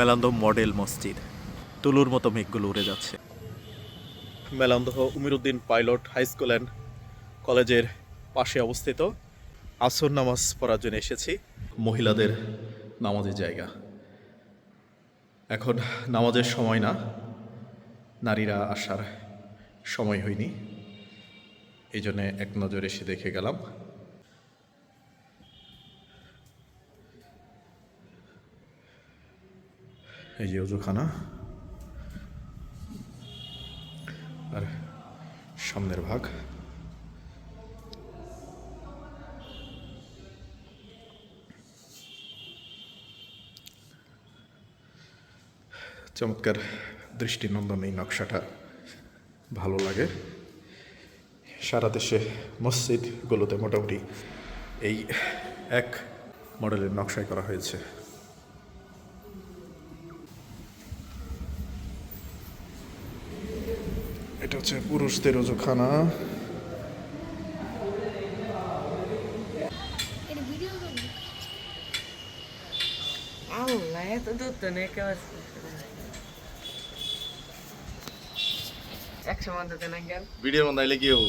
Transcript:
মেলান্দহ model মসজিদ। তুলুর মতো মেঘগুলো উড়ে যাচ্ছে। Melandah Umiruddin pilot high school and কলেজের পাশে অবস্থিত আসর নামাজ পড়ার জন্য এসেছি। মহিলাদের নামাজের জায়গা। এখন নামাজের সময় না। নারীরা আসার সময় হয়নি। এই জন্যে এক নজর এসে দেখে গেলাম। এই যে অজুখানা আর সামনের ভাগ। চমৎকার দৃষ্টিনন্দন এই নকশাটা। ভালো লাগে। সারা দেশে মসজিদগুলোতে মোটামুটি এই এক মডেলের নকশায় করা হয়েছে। এটা হচ্ছে পুরুষদের ওজুখানা আল্লাহ এত দূর তো নেই কেউ একশো মধ্যে না গেল ভিডিও আইলে কি হব?